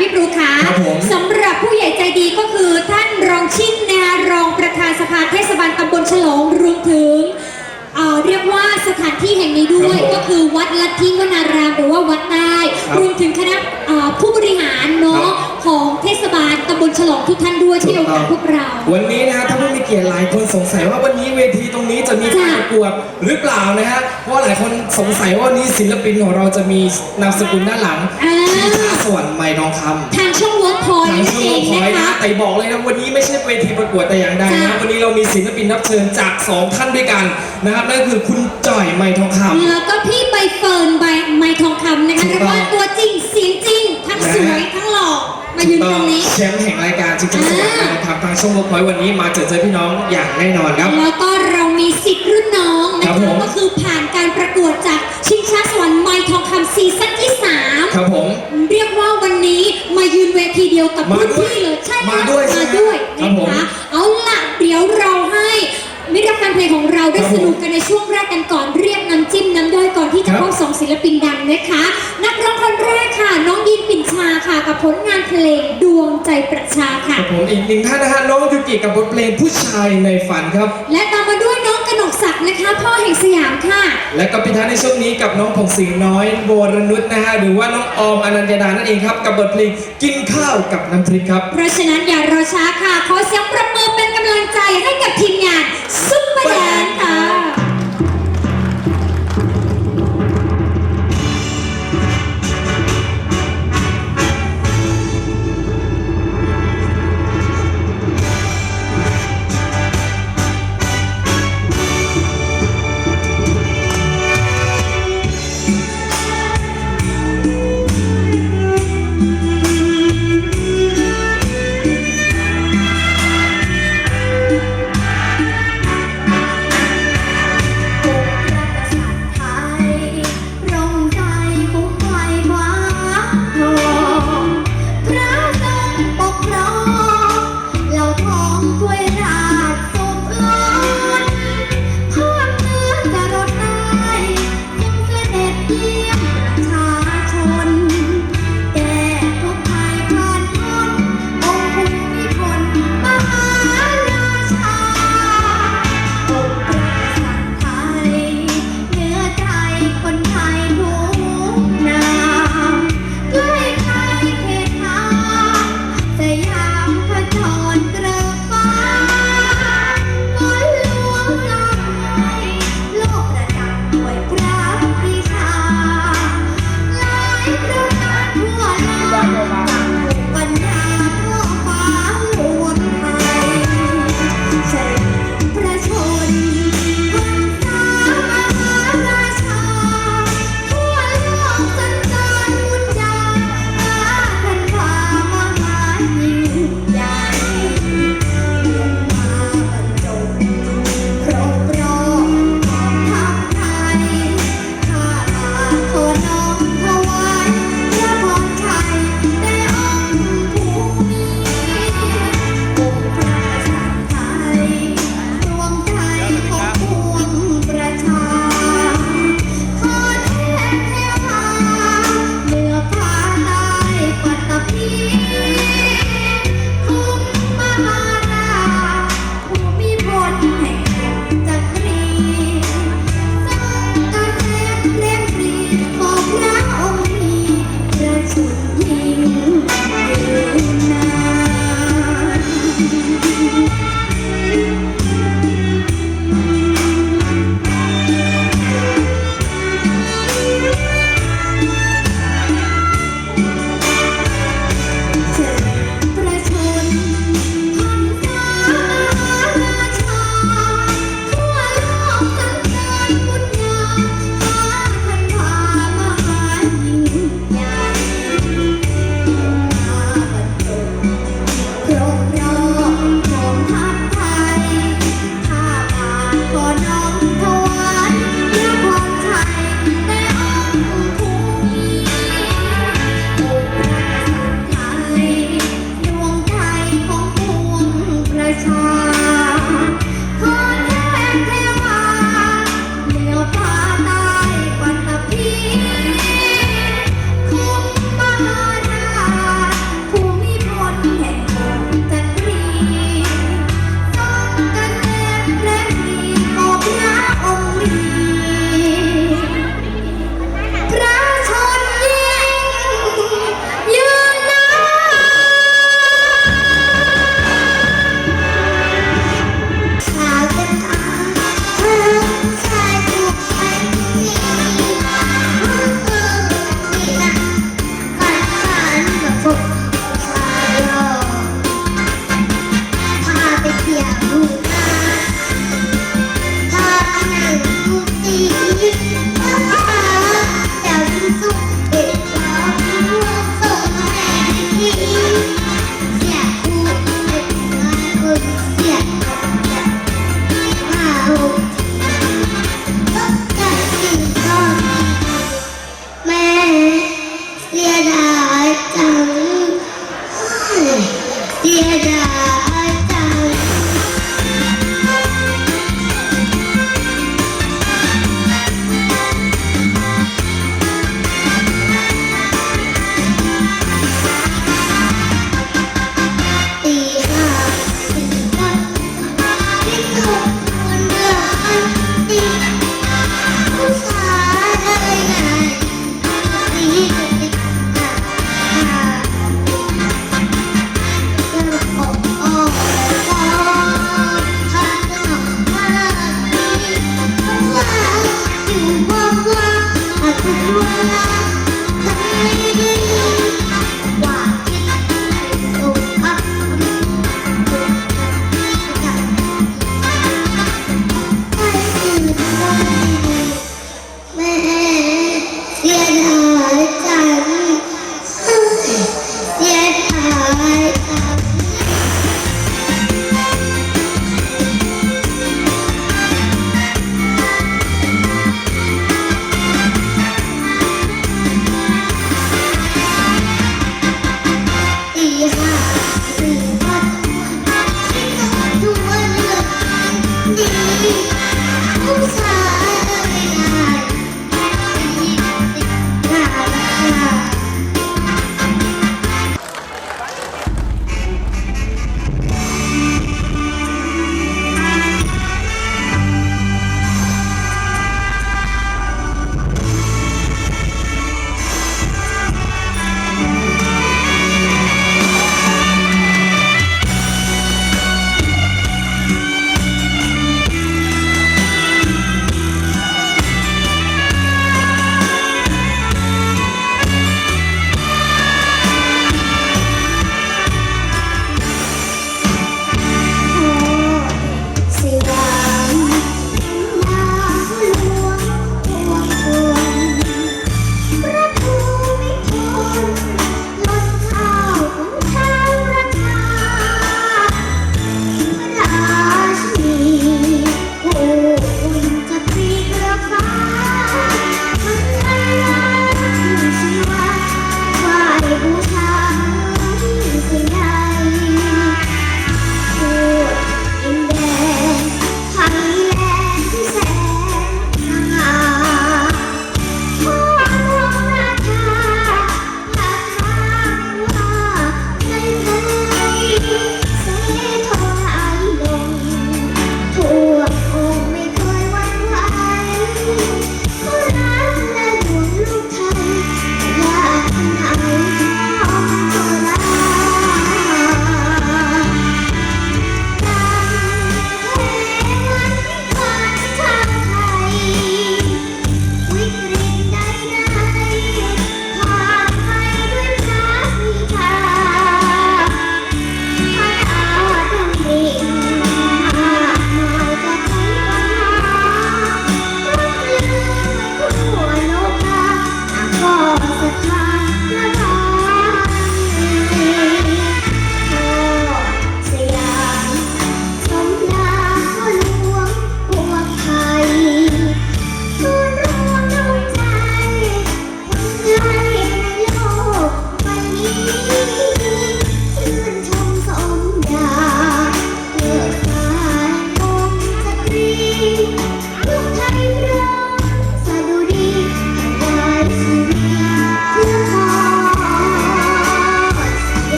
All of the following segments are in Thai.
พี่ปรูคะครับผม สำหรับผู้ใหญ่ใจดีก็คือท่านรองชินนะคะรองประธานสภาเทศบาลตำบลฉลอง สถานที่แห่งนี้ด้วย ครับผมก็คือวัดลัทธิวนารามหรือว่าวัดใต้ครับรวมถึงคณะเอ่อผู้บริหารเนาะครับ ของเทศบาลตำบลฉลองทุกท่านด้วยที่ถูเรากต้องพวกเรา วันนี้นะฮะถ้าผู้มีเกียรติหลายคนสงสัยว่าวันนี้เวทีตรงนี้จะมีการจ้ะประกวดหรือเปล่านะฮะเพราะว่าหลายคนสงสัยว่าวันนี้ศิลปินของเราจะมีนามสกุลด้านหลังอ่า ที่ท่าสวรรค์ไม้ทองคำ ทางช่อง เวิร์กพอยทางนั่นช่วเองงพอยนะนะคะ แต่บอกเลยนะวันนี้ไม่ใช่เวทีประกวดแต่อย่างใดนะวันนี้เรามีศิลปินรับเชิญจากสองท่านด้วยกันนะครับนั่นคือคุณจ่อยไม้ทองคำแล้วก็พี่ใบเฟิร์นใบไม้ทองคำนะคะถูกเรียกต้องว่าตัวจริงเสียงจริงทั้งสวยทั้งหล่อมายืนตรงนี้แชมป์แห่งรายการจริงๆสวัสดีอ่านะครับทางช่องเวิร์กพอยต์วันนี้มาเจอเจอพี่น้องอย่างแน่นอนครับแล้วก็เรามีสิทธิ์รุ่นน้องครันะบผคะก็คือผ่านการประกวดจากชิงช้าสวรรค์ไม้ทองคำ เวทีเดียวกับมารุ่นด้วยพี่เลยใช่มาด้วยใช่มาไหมด้วยครันะบผมคะเอาล่ะเดี๋ยวเราให้มิตรแฟนเพลงของเราได้ครับสผมนุกกันในช่วงแรกกันก่อนเรียกน้ำจิ้มน้ำย่อยก่อนที่จะครับพบสองศิลปินดังนะคะ นักร้องคนแรกค่ะ น้องยินปิ่นชาค่ะ กับผลงานเพลงดวงใจประชาค่ะครับผมอีกหนึ่งท่านนะฮะน้องยูกิกับบทเพลงผู้ชายในฝันครับ และต และก็พิธายในช่วงนี้กับน้องผงศรีน้อยโบรนุชนะฮะหรือว่าน้องออมอนันยดานั่นเองครับ กับบทเพลงกินข้าวกับน้ำพริกครับ เพราะฉะนั้นอย่ารอช้าค่ะ ขอเสียงประมือเป็นกำลังใจให้กับทีมงานซุปเปอร์แดนค่ะ try.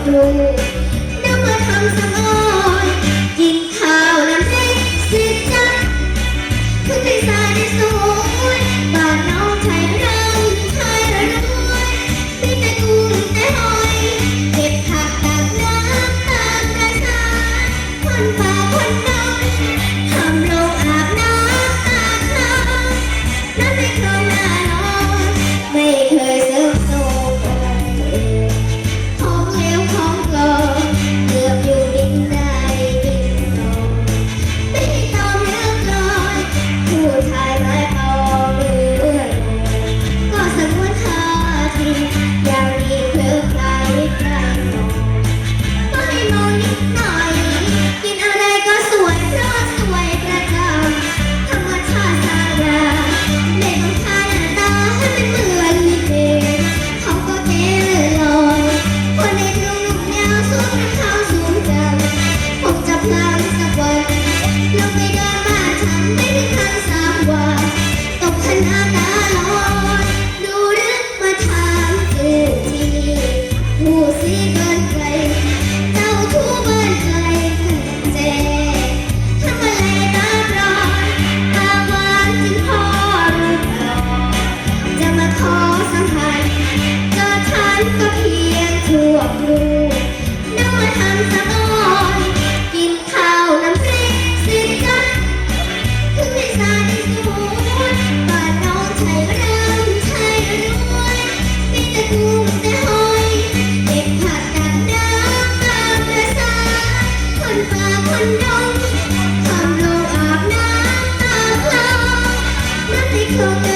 กลูกนักมาทำสะอ้า Thank you.